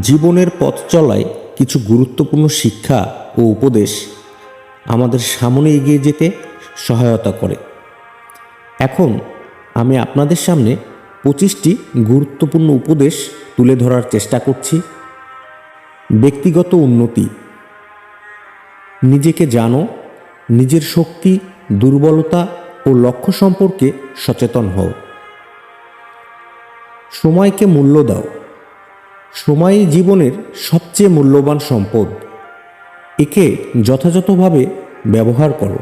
জীবনের পথ চলায় কিছু গুরুত্বপূর্ণ শিক্ষা ও উপদেশ আমাদের সামনে এগিয়ে যেতে সহায়তা করে। এখন আমি আপনাদের সামনে পঁচিশটি গুরুত্বপূর্ণ উপদেশ তুলে ধরার চেষ্টা করছি। ব্যক্তিগত উন্নতি। নিজেকে জানো, নিজের শক্তি, দুর্বলতা ও লক্ষ্য সম্পর্কে সচেতন হও। সময়কে মূল্য দাও। সময়ই জীবনের সবচেয়ে মূল্যবান সম্পদ। একে যথাযথভাবে ব্যবহার করো।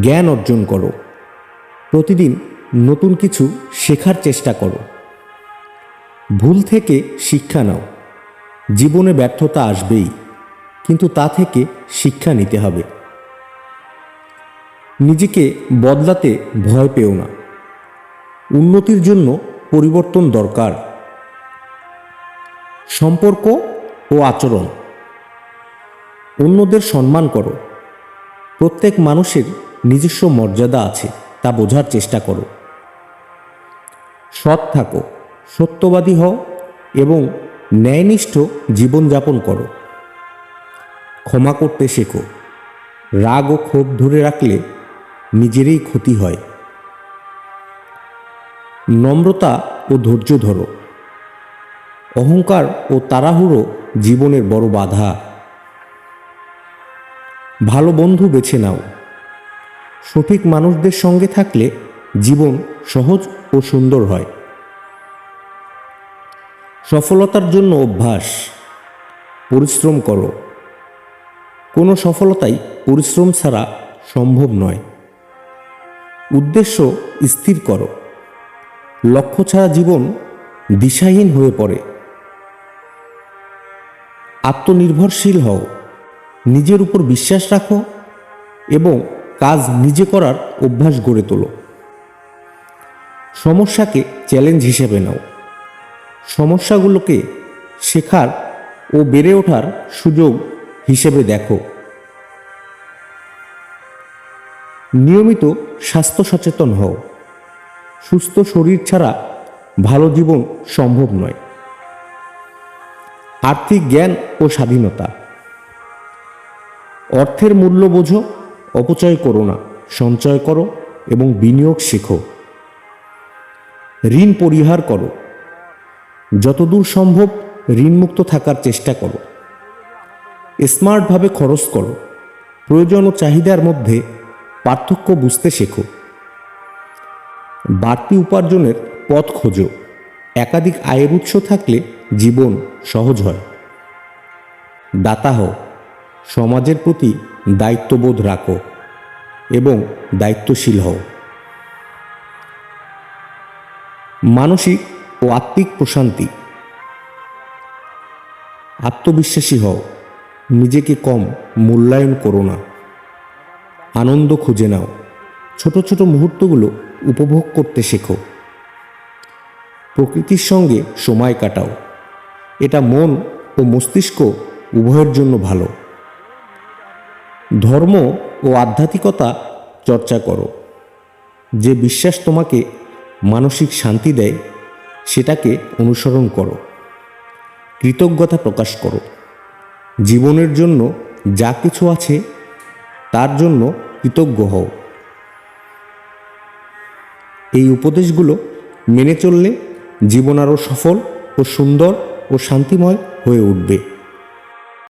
জ্ঞান অর্জন করো। প্রতিদিন নতুন কিছু শেখার চেষ্টা করো। ভুল থেকে শিক্ষা নাও। জীবনে ব্যর্থতা আসবেই, কিন্তু তা থেকে শিক্ষা নিতে হবে। নিজেকে বদলাতে ভয় পেও না। উন্নতির জন্য পরিবর্তন দরকার। সম্পর্ক ও আচরণ। অন্যদের সম্মান করো। প্রত্যেক মানুষের নিজস্ব মর্যাদা আছে, তা বোঝার চেষ্টা করো। সৎ থাকো, সত্যবাদী হও এবং ন্যায়নিষ্ঠ জীবনযাপন করো। ক্ষমা করতে শেখো। রাগ ও ক্ষোভ ধরে রাখলে নিজেরই ক্ষতি হয়। নম্রতা ও ধৈর্য ধরো। অহংকার ও তাড়াহুড়ো জীবনের বড় বাধা। ভালো বন্ধু বেছে নাও। সঠিক মানুষদের সঙ্গে থাকলে জীবন সহজ ও সুন্দর হয়। সফলতার জন্য অভ্যাস। পরিশ্রম করো। কোনো সফলতাই পরিশ্রম ছাড়া সম্ভব নয়। উদ্দেশ্য স্থির করো। লক্ষ্য ছাড়া জীবন দিশাহীন হয়ে পড়ে। আত্মনির্ভরশীল হও। নিজের উপর বিশ্বাস রাখো এবং কাজ নিজে করার অভ্যাস গড়ে তোলো। সমস্যাকে চ্যালেঞ্জ হিসেবে নাও। সমস্যাগুলোকে শেখার ও বেড়ে ওঠার সুযোগ হিসেবে দেখো। নিয়মিত স্বাস্থ্য সচেতন হও। সুস্থ শরীর ছাড়া ভালো জীবন সম্ভব নয়। আর্থিক জ্ঞান ও স্বাধীনতা। অর্থের মূল্য বোঝো, অপচয় করো না, সঞ্চয় করো এবং বিনিয়োগ শেখো। ঋণ পরিহার করো। যতদূর সম্ভব ঋণমুক্ত থাকার চেষ্টা করো। স্মার্টভাবে খরচ করো। প্রয়োজন ও চাহিদার মধ্যে পার্থক্য বুঝতে শেখো। বাড়তি উপার্জনের পথ খোঁজো। একাধিক আয়ের উৎস থাকলে জীবন সহজ হয়। দাতা হও সমাজের প্রতি দায়িত্ববোধ রাখো এবং দায়িত্বশীল হও। মানসিক ও আত্মিক প্রশান্তি। আত্মবিশ্বাসী হও, নিজেকে কম মূল্যায়ন করো না। আনন্দ খুঁজে নাও। ছোট ছোট মুহূর্তগুলো উপভোগ করতে শেখো। প্রকৃতির সঙ্গে সময় কাটাও। এটা মন ও মস্তিষ্ক উভয়ের জন্য ভালো। ধর্ম ও আধ্যাত্মিকতা চর্চা করো। যে বিশ্বাস তোমাকে মানসিক শান্তি দেয়, সেটাকে অনুসরণ করো। কৃতজ্ঞতা প্রকাশ করো। জীবনের জন্য যা কিছু আছে, তার জন্য কৃতজ্ঞ হও। এই উপদেশগুলো মেনে চললে জীবন আরও সফল ও সুন্দর ও শান্তিময় হয়ে উঠবে।